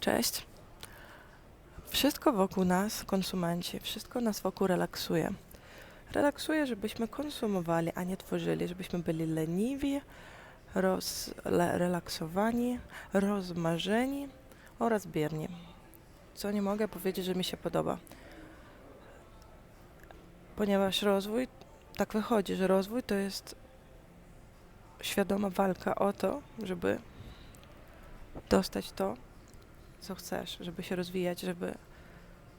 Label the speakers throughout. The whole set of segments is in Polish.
Speaker 1: Cześć. Wszystko wokół nas, konsumenci, wszystko nas wokół relaksuje. Relaksuje, żebyśmy konsumowali, a nie tworzyli, żebyśmy byli leniwi, roz, le, relaksowani, rozmarzeni oraz bierni. Co nie mogę powiedzieć, że mi się podoba. Ponieważ rozwój, tak wychodzi, że rozwój to jest świadoma walka o to, żeby dostać to, co chcesz, żeby się rozwijać, żeby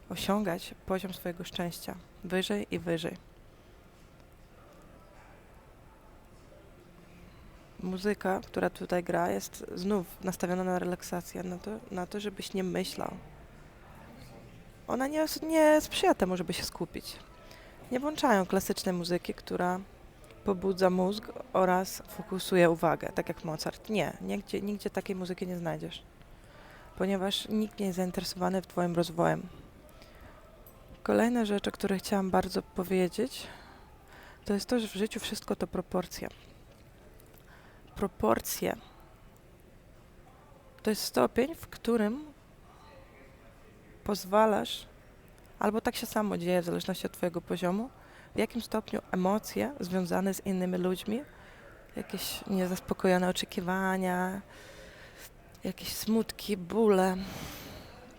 Speaker 1: osiągać poziom swojego szczęścia wyżej i wyżej. Muzyka, która tutaj gra, jest znów nastawiona na relaksację, na to, na to żebyś nie myślał. Ona nie, nie sprzyja temu, żeby się skupić. Nie włączają klasycznej muzyki, która pobudza mózg oraz fokusuje uwagę, tak jak Mozart. Nie, nigdzie, nigdzie takiej muzyki nie znajdziesz ponieważ nikt nie jest zainteresowany w Twoim rozwojem. Kolejna rzecz, o której chciałam bardzo powiedzieć, to jest to, że w życiu wszystko to proporcje. Proporcje to jest stopień, w którym pozwalasz, albo tak się samo dzieje w zależności od Twojego poziomu, w jakim stopniu emocje związane z innymi ludźmi, jakieś niezaspokojone oczekiwania, jakieś smutki, bóle,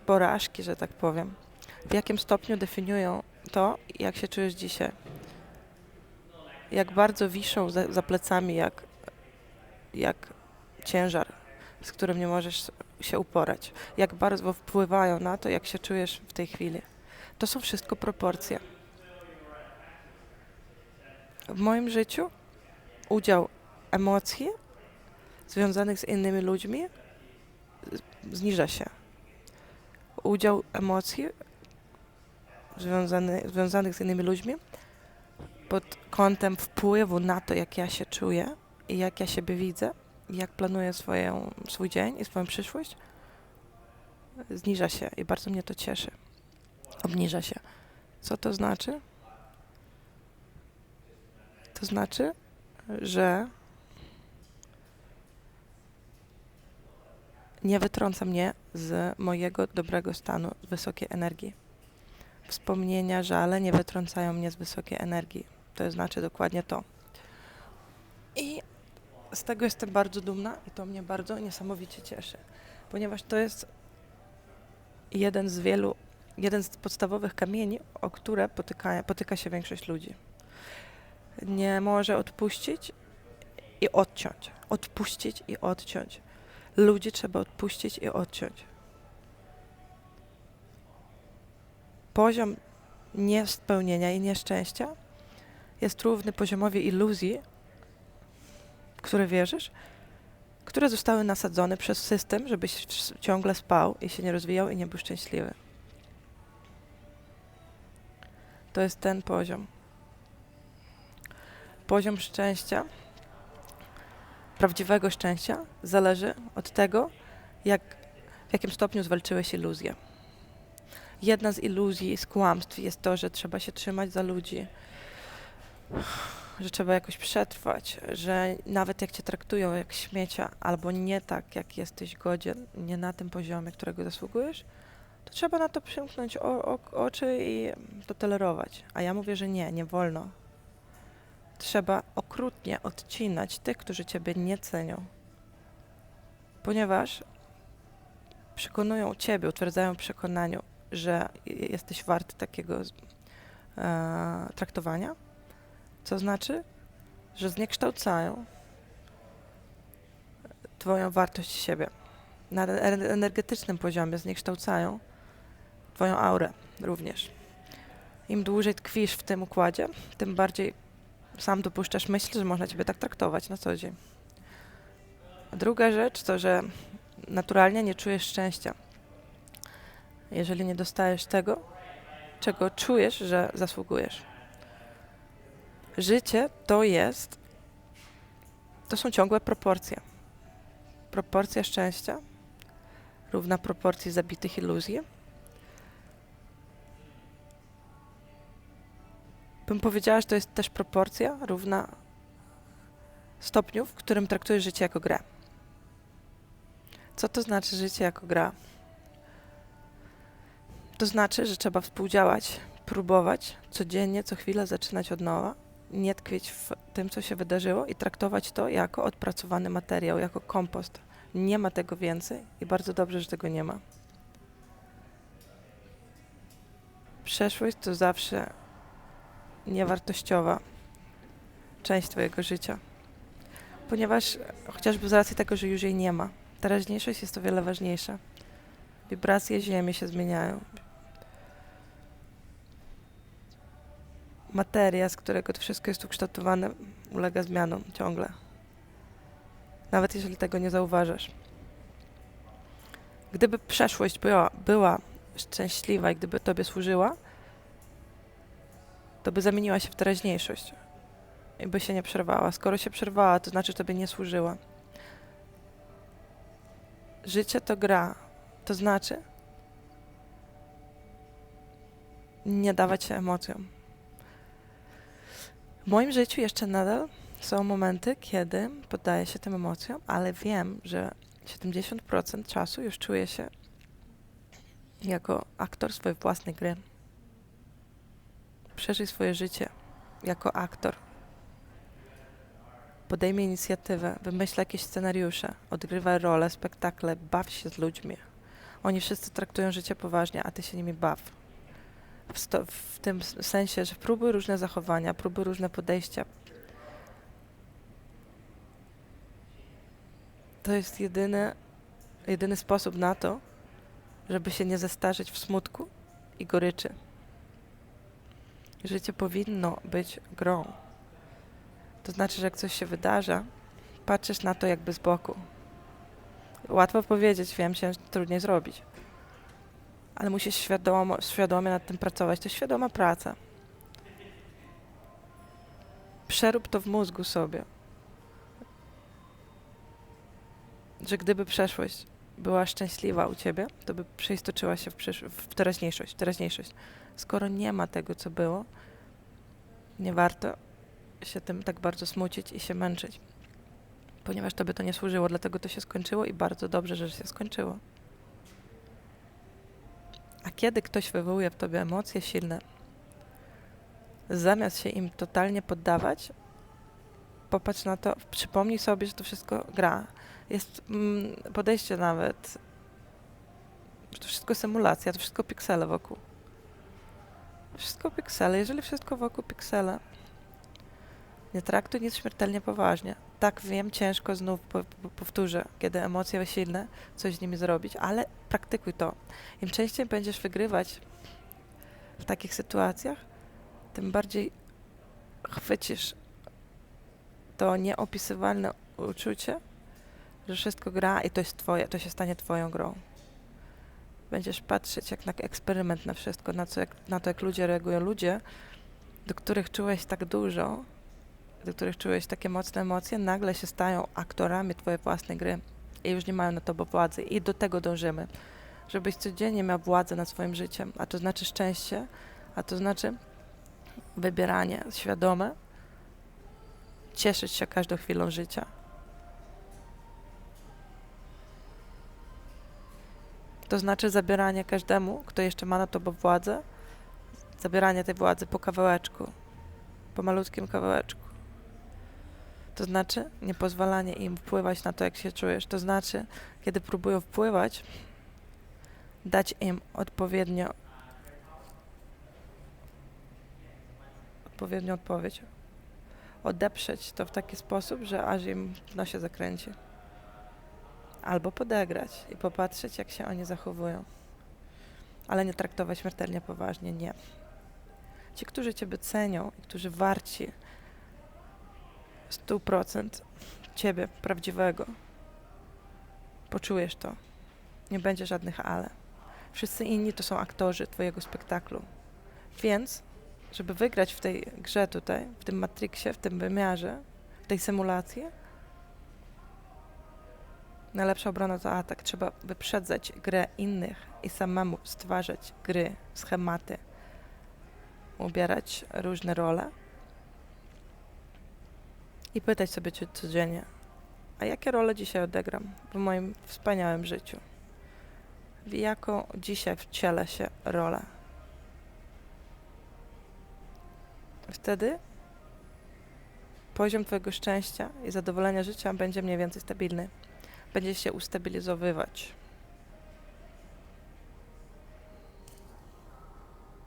Speaker 1: porażki, że tak powiem. W jakim stopniu definiują to, jak się czujesz dzisiaj? Jak bardzo wiszą za, za plecami, jak, jak ciężar, z którym nie możesz się uporać. Jak bardzo wpływają na to, jak się czujesz w tej chwili. To są wszystko proporcje. W moim życiu udział emocji związanych z innymi ludźmi zniża się. Udział emocji związany, związanych z innymi ludźmi pod kątem wpływu na to, jak ja się czuję i jak ja siebie widzę, jak planuję swoją, swój dzień i swoją przyszłość, zniża się i bardzo mnie to cieszy. Obniża się. Co to znaczy? To znaczy, że nie wytrąca mnie z mojego dobrego stanu, z wysokiej energii. Wspomnienia, żale nie wytrącają mnie z wysokiej energii. To znaczy dokładnie to. I z tego jestem bardzo dumna i to mnie bardzo niesamowicie cieszy, ponieważ to jest jeden z wielu, jeden z podstawowych kamieni, o które potyka, potyka się większość ludzi. Nie może odpuścić i odciąć. Odpuścić i odciąć ludzi trzeba odpuścić i odciąć. Poziom niespełnienia i nieszczęścia jest równy poziomowi iluzji, w które wierzysz, które zostały nasadzone przez system, żebyś ciągle spał i się nie rozwijał i nie był szczęśliwy. To jest ten poziom. Poziom szczęścia prawdziwego szczęścia zależy od tego, jak, w jakim stopniu zwalczyłeś iluzję. Jedna z iluzji, z kłamstw jest to, że trzeba się trzymać za ludzi, że trzeba jakoś przetrwać, że nawet jak cię traktują jak śmiecia, albo nie tak, jak jesteś godzien, nie na tym poziomie, którego zasługujesz, to trzeba na to przymknąć o, o, oczy i to tolerować. A ja mówię, że nie, nie wolno trzeba okrutnie odcinać tych, którzy Ciebie nie cenią. Ponieważ przekonują Ciebie, utwierdzają w przekonaniu, że jesteś wart takiego e, traktowania, co znaczy, że zniekształcają Twoją wartość siebie. Na energetycznym poziomie zniekształcają Twoją aurę również. Im dłużej tkwisz w tym układzie, tym bardziej sam dopuszczasz myśl, że można ciebie tak traktować na co dzień. A druga rzecz to, że naturalnie nie czujesz szczęścia. Jeżeli nie dostajesz tego, czego czujesz, że zasługujesz. Życie to jest, to są ciągłe proporcje. Proporcja szczęścia równa proporcji zabitych iluzji bym powiedziała, że to jest też proporcja równa stopniu, w którym traktujesz życie jako grę. Co to znaczy życie jako gra? To znaczy, że trzeba współdziałać, próbować, codziennie, co chwilę zaczynać od nowa, nie tkwić w tym, co się wydarzyło i traktować to jako odpracowany materiał, jako kompost. Nie ma tego więcej i bardzo dobrze, że tego nie ma. Przeszłość to zawsze niewartościowa część Twojego życia, ponieważ chociażby z racji tego, że już jej nie ma, teraźniejszość jest o wiele ważniejsza. Wibracje Ziemi się zmieniają. Materia, z którego to wszystko jest ukształtowane, ulega zmianom ciągle. Nawet jeżeli tego nie zauważasz. Gdyby przeszłość była, była szczęśliwa i gdyby Tobie służyła, to by zamieniła się w teraźniejszość i by się nie przerwała. Skoro się przerwała, to znaczy, że Tobie nie służyła. Życie to gra, to znaczy nie dawać się emocjom. W moim życiu jeszcze nadal są momenty, kiedy poddaję się tym emocjom, ale wiem, że 70% czasu już czuję się jako aktor swojej własnej gry. Przeżyj swoje życie jako aktor. Podejmij inicjatywę, wymyśl jakieś scenariusze, odgrywaj role, spektakle, baw się z ludźmi. Oni wszyscy traktują życie poważnie, a ty się nimi baw. W, sto, w tym sensie, że próbuj różne zachowania, próbuj różne podejścia. To jest jedyny, jedyny sposób na to, żeby się nie zestarzyć w smutku i goryczy. Życie powinno być grą. To znaczy, że jak coś się wydarza, patrzysz na to jakby z boku. Łatwo powiedzieć, wiem, się trudniej zrobić. Ale musisz świadomo, świadomie nad tym pracować. To świadoma praca. Przerób to w mózgu sobie. Że gdyby przeszłość była szczęśliwa u ciebie, to by przeistoczyła się w, przysz- w teraźniejszość, teraźniejszość. Skoro nie ma tego, co było, nie warto się tym tak bardzo smucić i się męczyć. Ponieważ tobie to nie służyło, dlatego to się skończyło i bardzo dobrze, że się skończyło. A kiedy ktoś wywołuje w tobie emocje silne, zamiast się im totalnie poddawać, popatrz na to, przypomnij sobie, że to wszystko gra. Jest mm, podejście nawet, że to wszystko symulacja, to wszystko piksele wokół. Wszystko piksele. Jeżeli wszystko wokół piksela, nie traktuj nic śmiertelnie poważnie. Tak, wiem, ciężko znów po, po, powtórzę, kiedy emocje silne, coś z nimi zrobić, ale praktykuj to. Im częściej będziesz wygrywać w takich sytuacjach, tym bardziej chwycisz to nieopisywalne uczucie, że wszystko gra i to jest twoje, to się stanie twoją grą. Będziesz patrzeć jak na eksperyment na wszystko, na, co, jak, na to, jak ludzie reagują. Ludzie, do których czułeś tak dużo, do których czułeś takie mocne emocje, nagle się stają aktorami twojej własnej gry i już nie mają na tobie władzy. I do tego dążymy, żebyś codziennie miał władzę nad swoim życiem, a to znaczy szczęście, a to znaczy wybieranie świadome, cieszyć się każdą chwilą życia. To znaczy zabieranie każdemu, kto jeszcze ma na to władzę, zabieranie tej władzy po kawałeczku, po malutkim kawałeczku. To znaczy nie pozwalanie im wpływać na to, jak się czujesz. To znaczy, kiedy próbują wpływać, dać im odpowiednio odpowiednią odpowiedź. Odeprzeć to w taki sposób, że aż im w nosie zakręci. Albo podegrać i popatrzeć, jak się oni zachowują. Ale nie traktować śmiertelnie poważnie, nie. Ci, którzy Ciebie cenią i którzy warci 100% Ciebie prawdziwego, poczujesz to. Nie będzie żadnych ale. Wszyscy inni to są aktorzy Twojego spektaklu. Więc, żeby wygrać w tej grze tutaj, w tym Matrixie, w tym wymiarze, w tej symulacji, najlepsza obrona to atak. Trzeba wyprzedzać grę innych i samemu stwarzać gry, schematy, ubierać różne role i pytać sobie codziennie, a jakie role dzisiaj odegram w moim wspaniałym życiu? w jaką dzisiaj wciela się rolę. Wtedy poziom Twojego szczęścia i zadowolenia życia będzie mniej więcej stabilny. Będzie się ustabilizowywać.